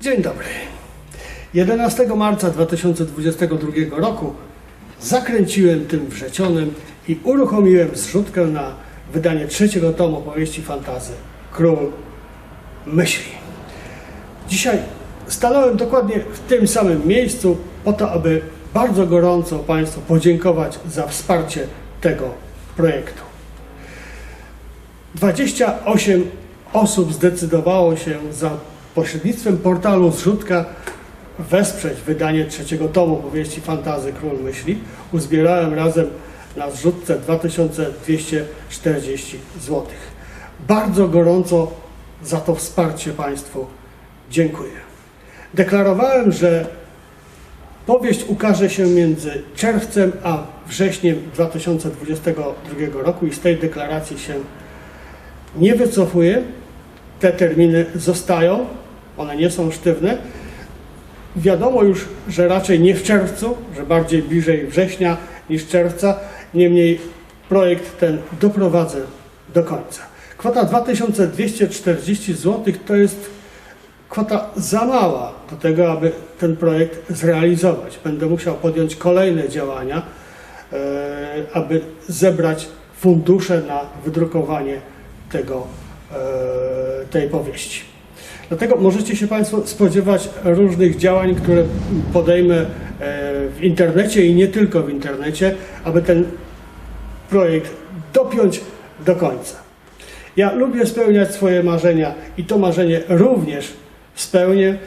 Dzień dobry. 11 marca 2022 roku zakręciłem tym wrzecionem i uruchomiłem zrzutkę na wydanie trzeciego tomu powieści fantazy Król Myśli. Dzisiaj stanąłem dokładnie w tym samym miejscu po to, aby bardzo gorąco Państwu podziękować za wsparcie tego projektu. 28 osób zdecydowało się za pośrednictwem portalu Zrzutka wesprzeć wydanie trzeciego tomu powieści Fantazy Król Myśli. Uzbierałem razem na zrzutce 2240 zł. Bardzo gorąco za to wsparcie Państwu dziękuję. Deklarowałem, że powieść ukaże się między czerwcem a wrześniem 2022 roku i z tej deklaracji się nie wycofuję. Te terminy zostają, one nie są sztywne. Wiadomo już, że raczej nie w czerwcu, że bardziej bliżej września niż czerwca. Niemniej projekt ten doprowadzę do końca. Kwota 2240 zł to jest kwota za mała do tego, aby ten projekt zrealizować. Będę musiał podjąć kolejne działania, e, aby zebrać fundusze na wydrukowanie tego, e, tej powieści. Dlatego możecie się Państwo spodziewać różnych działań, które podejmę e, w internecie i nie tylko w internecie, aby ten projekt dopiąć do końca. Ja lubię spełniać swoje marzenia i to marzenie również spełnię.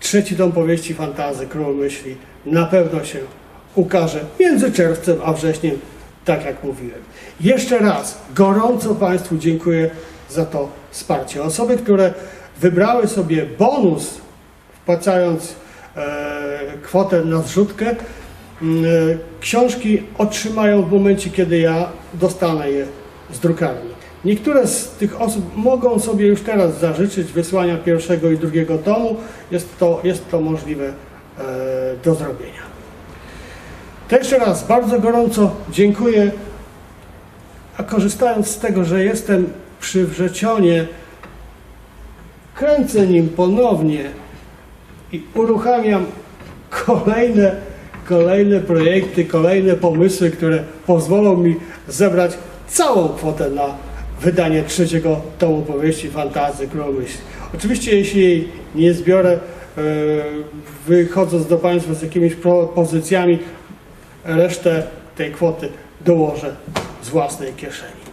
Trzeci tom powieści fantazy Król Myśli na pewno się ukaże między czerwcem a wrześniem, tak jak mówiłem. Jeszcze raz gorąco Państwu dziękuję za to wsparcie. Osoby, które wybrały sobie bonus, wpłacając e, kwotę na zrzutkę, mm, e, książki otrzymają w momencie, kiedy ja dostanę je z drukarni. Niektóre z tych osób mogą sobie już teraz zażyczyć wysłania pierwszego i drugiego tomu. Jest to, jest to możliwe e, do zrobienia. Jeszcze raz bardzo gorąco dziękuję. A korzystając z tego, że jestem przy Wrzecionie, kręcę nim ponownie i uruchamiam kolejne, kolejne projekty, kolejne pomysły, które pozwolą mi zebrać całą kwotę na wydanie trzeciego tomu powieści Fantazy Król Myśli. Oczywiście jeśli jej nie zbiorę, e, wychodząc do Państwa z jakimiś propozycjami, resztę tej kwoty dołożę z własnej kieszeni.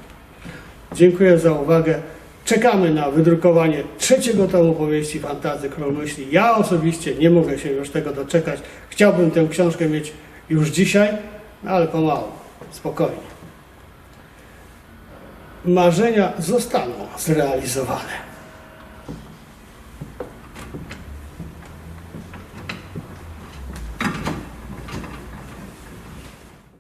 Dziękuję za uwagę. Czekamy na wydrukowanie trzeciego tomu powieści Fantazy Król Myśli. Ja osobiście nie mogę się już tego doczekać. Chciałbym tę książkę mieć już dzisiaj, ale pomału, spokojnie. Marzenia zostaną zrealizowane.